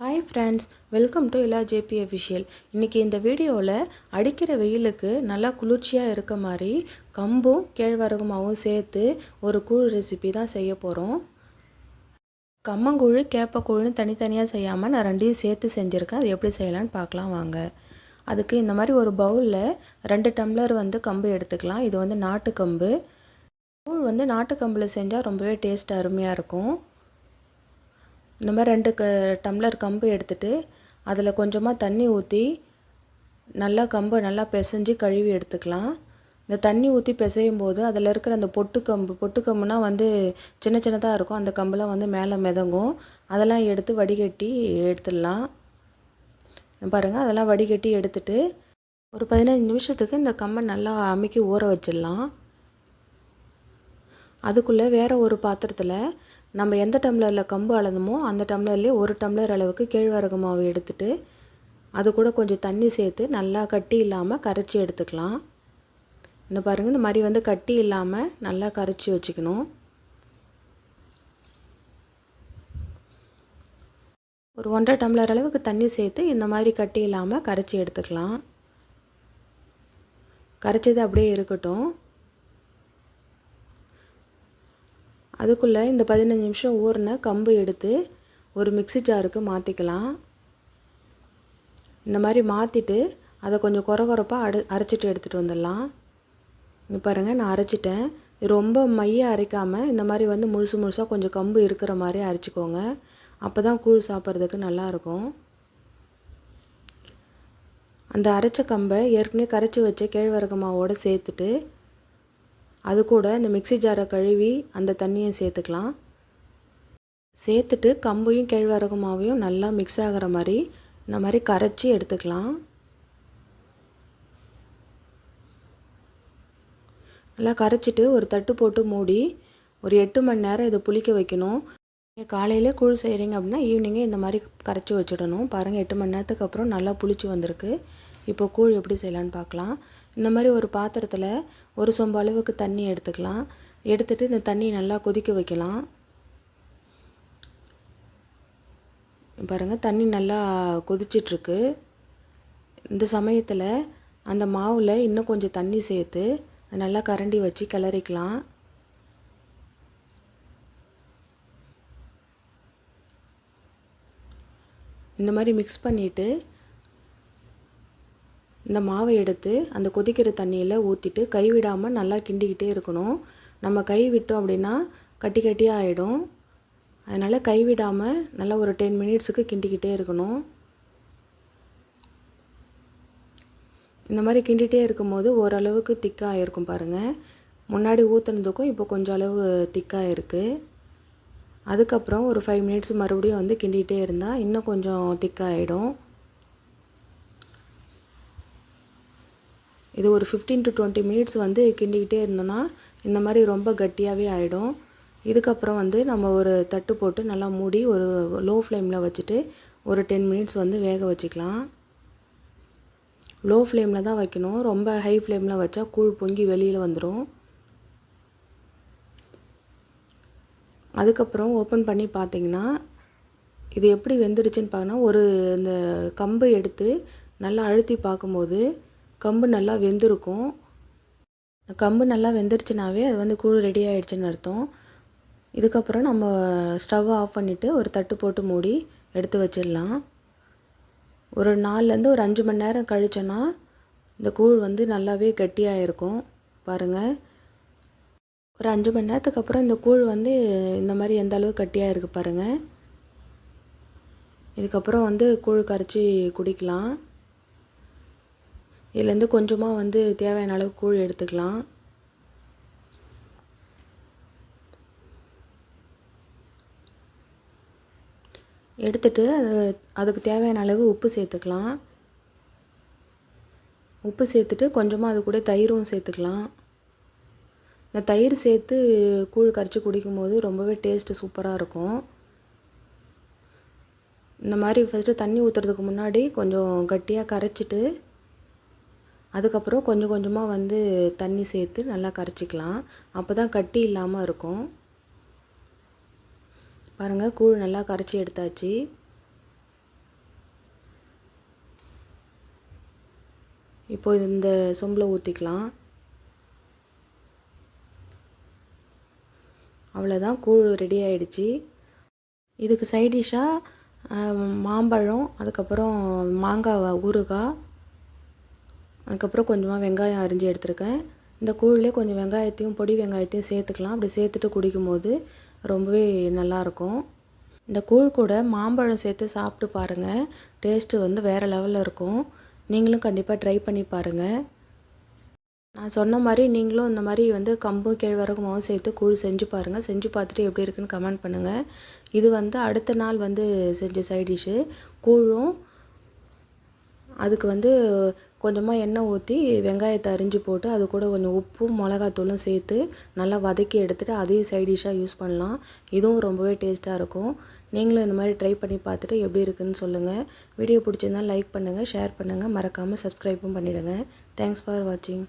Hi friends welcome to Ila JP official இன்றைக்கி இந்த வீடியோவில் அடிக்கிற வெயிலுக்கு நல்லா குளிர்ச்சியாக இருக்க மாதிரி கம்பும் கேழ்வரகுமாவும் சேர்த்து ஒரு கூழ் ரெசிபி தான் செய்ய போகிறோம் கம்மங்கூழ் கேப்பக்கூழ்னு தனித்தனியாக செய்யாமல் நான் ரெண்டையும் சேர்த்து செஞ்சுருக்கேன். அது எப்படி செய்யலான்னு பார்க்கலாம் வாங்க. அதுக்கு இந்த மாதிரி ஒரு பவுலில் ரெண்டு டம்ளர் வந்து கம்பு எடுத்துக்கலாம். இது வந்து நாட்டு கம்பு கூழ் வந்து நாட்டு கம்பில் செஞ்சால் ரொம்பவே டேஸ்ட் அருமையாக இருக்கும். இந்த மாதிரி ரெண்டு க டம்ளர் கம்பு எடுத்துட்டு அதில் கொஞ்சமாக தண்ணி ஊற்றி நல்லா கம்பை நல்லா பிசைஞ்சு கழுவி எடுத்துக்கலாம். இந்த தண்ணி ஊற்றி பிசையும் போது அதில் இருக்கிற அந்த பொட்டு கம்பு பொட்டு கம்புனா வந்து சின்ன சின்னதாக இருக்கும். அந்த கம்புலாம் வந்து மேலே மிதங்கும். அதெல்லாம் எடுத்து வடிகட்டி எடுத்துடலாம். பாருங்கள் அதெல்லாம் வடிகட்டி எடுத்துட்டு ஒரு பதினஞ்சு நிமிஷத்துக்கு இந்த கம்பை நல்லா அமுக்கி ஊற வச்சிடலாம். அதுக்குள்ளே வேறு ஒரு பாத்திரத்தில் நம்ம எந்த டம்ளரில் கம்பு அளந்தமோ அந்த டம்ளர்லேயே ஒரு டம்ளர் அளவுக்கு கேழ்வரகு மாவு எடுத்துட்டு அது கூட கொஞ்சம் தண்ணி சேர்த்து நல்லா கட்டி இல்லாமல் கரைச்சி எடுத்துக்கலாம். இந்த பாருங்கள் இந்த மாதிரி வந்து கட்டி இல்லாமல் நல்லா கரைச்சி வச்சுக்கணும். ஒரு ஒன்றரை டம்ளர் அளவுக்கு தண்ணி சேர்த்து இந்த மாதிரி கட்டி இல்லாமல் கரைச்சி எடுத்துக்கலாம். கரைச்சது அப்படியே இருக்கட்டும். அதுக்குள்ளே இந்த பதினஞ்சு நிமிஷம் ஊறின கம்பு எடுத்து ஒரு மிக்சி ஜாருக்கு மாற்றிக்கலாம் இந்த மாதிரி மாற்றிட்டு அதை கொஞ்சம் குறை குறைப்பாக அடு அரைச்சிட்டு எடுத்துகிட்டு வந்துடலாம். இங்கே பாருங்கள் நான் அரைச்சிட்டேன். ரொம்ப மைய அரைக்காமல் இந்த மாதிரி வந்து முழுசு முழுசாக கொஞ்சம் கம்பு இருக்கிற மாதிரி அரைச்சிக்கோங்க. அப்போ தான் கூழ் சாப்பிட்றதுக்கு நல்லாயிருக்கும். அந்த அரைச்ச கம்பை ஏற்கனவே கரைச்சி வச்ச கேழ்வரகு மாவோடு சேர்த்துட்டு அது கூட இந்த மிக்சி ஜாரை கழுவி அந்த தண்ணியை சேர்த்துக்கலாம். சேர்த்துட்டு கம்பையும் கேழ்வரகு மாவையும் நல்லா மிக்ஸ் ஆகிற மாதிரி இந்த மாதிரி கரைச்சி எடுத்துக்கலாம். நல்லா கரைச்சிட்டு ஒரு தட்டு போட்டு மூடி ஒரு எட்டு மணி நேரம் இதை புளிக்க வைக்கணும். நீங்கள் காலையில் கூழ் செய்கிறீங்க அப்படின்னா ஈவினிங்கே இந்த மாதிரி கரைச்சி வச்சிடணும். பாருங்கள் எட்டு மணி நேரத்துக்கு அப்புறம் நல்லா புளிச்சு வந்திருக்கு. இப்போ கூழ் எப்படி செய்யலான்னு பார்க்கலாம். இந்த மாதிரி ஒரு பாத்திரத்தில் ஒரு சொம்பு அளவுக்கு தண்ணி எடுத்துக்கலாம். எடுத்துகிட்டு இந்த தண்ணி நல்லா கொதிக்க வைக்கலாம். பாருங்கள் தண்ணி நல்லா கொதிச்சிட்ருக்கு. இந்த சமயத்தில் அந்த மாவில் இன்னும் கொஞ்சம் தண்ணி சேர்த்து நல்லா கரண்டி வச்சு கிளறிக்கலாம். இந்த மாதிரி மிக்ஸ் பண்ணிவிட்டு இந்த மாவை எடுத்து அந்த கொதிக்கிற தண்ணியில் ஊற்றிட்டு கைவிடாமல் நல்லா கிண்டிக்கிட்டே இருக்கணும். நம்ம கை விட்டோம் அப்படின்னா கட்டி கட்டியாக ஆகிடும் அதனால் கைவிடாமல் நல்லா ஒரு டென் மினிட்ஸுக்கு கிண்டிக்கிட்டே இருக்கணும். இந்த மாதிரி கிண்டிகிட்டே இருக்கும்போது ஓரளவுக்கு திக்காக இருக்கும் பாருங்கள் முன்னாடி ஊற்றுனதுக்கும் இப்போ கொஞ்சம் அளவு திக்காக இருக்குது அதுக்கப்புறம் ஒரு ஃபைவ் மினிட்ஸ் மறுபடியும் வந்து கிண்டிகிட்டே இருந்தால் இன்னும் கொஞ்சம் திக்காகிடும் இது ஒரு ஃபிஃப்டீன் டு டுவெண்ட்டி மினிட்ஸ் வந்து கிண்டிக்கிட்டே இருந்தோன்னா இந்த மாதிரி ரொம்ப கட்டியாகவே ஆகிடும் இதுக்கப்புறம் வந்து நம்ம ஒரு தட்டு போட்டு நல்லா மூடி ஒரு லோ ஃப்ளேமில் வச்சுட்டு ஒரு டென் மினிட்ஸ் வந்து வேக வச்சுக்கலாம். லோ ஃப்ளேமில் தான் வைக்கணும். ரொம்ப ஹை ஃப்ளேமில் வச்சா கூழ் பொங்கி வெளியில் வந்துடும் அதுக்கப்புறம் ஓப்பன் பண்ணி பார்த்தீங்கன்னா இது எப்படி வெந்துருச்சுன்னு பார்க்கணும். ஒரு இந்த கம்பு எடுத்து நல்லா அழுத்தி பார்க்கும்போது கம்பு நல்லா வெந்திருக்கும். கம்பு நல்லா வெந்துருச்சுனாவே அது வந்து கூழ் ரெடி ஆகிடுச்சின்னு அர்த்தம். இதுக்கப்புறம் நம்ம ஸ்டவ் ஆஃப் பண்ணிவிட்டு ஒரு தட்டு போட்டு மூடி எடுத்து வச்சிடலாம். ஒரு நாலுலேருந்து ஒரு அஞ்சு மணி நேரம் கழிச்சோன்னா இந்த கூழ் வந்து நல்லாவே கட்டியாக இருக்கும் பாருங்கள் ஒரு அஞ்சு மணி நேரத்துக்கு அப்புறம் இந்த கூழ் வந்து இந்த மாதிரி எந்த அளவு கட்டியாக இருக்குது பாருங்கள் இதுக்கப்புறம் வந்து கூழ் கரைச்சி குடிக்கலாம். இதுலேருந்து கொஞ்சமாக வந்து தேவையான அளவு கூழ் எடுத்துக்கலாம். எடுத்துட்டு அதுக்கு தேவையான அளவு உப்பு சேர்த்துக்கலாம். உப்பு சேர்த்துட்டு கொஞ்சமாக அது கூட தயிரும் சேர்த்துக்கலாம். இந்த தயிர் சேர்த்து கூழ் கரைச்சி குடிக்கும்போது ரொம்பவே டேஸ்ட்டு சூப்பராக இருக்கும். இந்த மாதிரி ஃபஸ்ட்டு தண்ணி ஊற்றுறதுக்கு முன்னாடி கொஞ்சம் கட்டியாக கரைச்சிட்டு அதுக்கப்புறம் கொஞ்சம் கொஞ்சமாக வந்து தண்ணி சேர்த்து நல்லா கரைச்சிக்கலாம். அப்போ தான் கட்டி இல்லாமல் இருக்கும். பாருங்கள் கூழ் நல்லா கரைச்சி எடுத்தாச்சு. இப்போ இந்த சொம்பில் ஊற்றிக்கலாம் அவ்வளோதான் கூழ் ரெடி ஆகிடுச்சி இதுக்கு சைடிஷாக மாம்பழம் அதுக்கப்புறம் மாங்காய் ஊறுகாய் அதுக்கப்புறம் கொஞ்சமாக வெங்காயம் அரிஞ்சு எடுத்திருக்கேன். இந்த கூழ்லேயே கொஞ்சம் வெங்காயத்தையும் பொடி வெங்காயத்தையும் சேர்த்துக்கலாம். அப்படி சேர்த்துட்டு குடிக்கும்போது ரொம்பவே நல்லாயிருக்கும். இந்த கூழ் கூட மாம்பழம் சேர்த்து சாப்பிட்டு பாருங்கள் டேஸ்ட்டு வந்து வேறு லெவலில் இருக்கும். நீங்களும் கண்டிப்பாக ட்ரை பண்ணி பாருங்கள் நான் சொன்ன மாதிரி நீங்களும் இந்த மாதிரி வந்து கம்பு கேழ்வரகு மாவும் சேர்த்து கூழ் செஞ்சு பாருங்கள் செஞ்சு பார்த்துட்டு எப்படி இருக்குன்னு கமெண்ட் பண்ணுங்கள் இது வந்து அடுத்த நாள் வந்து செஞ்ச சைட் டிஷ்ஷு. கூழும் அதுக்கு வந்து கொஞ்சமாக எண்ணெய் ஊற்றி வெங்காயத்தை அரிஞ்சு போட்டு அது கூட கொஞ்சம் உப்பும் மிளகாத்தூளும் சேர்த்து நல்லா வதக்கி எடுத்துகிட்டு அதையும் சைட் டிஷ்ஷாக யூஸ் பண்ணலாம். இதுவும் ரொம்பவே டேஸ்ட்டாக இருக்கும். நீங்களும் இந்த மாதிரி ட்ரை பண்ணி பார்த்துட்டு எப்படி இருக்குன்னு சொல்லுங்கள் வீடியோ பிடிச்சிருந்தால் லைக் பண்ணுங்கள் ஷேர் பண்ணுங்கள் மறக்காமல் சப்ஸ்கிரைப்பும் பண்ணிவிடுங்க தேங்க்ஸ் ஃபார் வாட்சிங்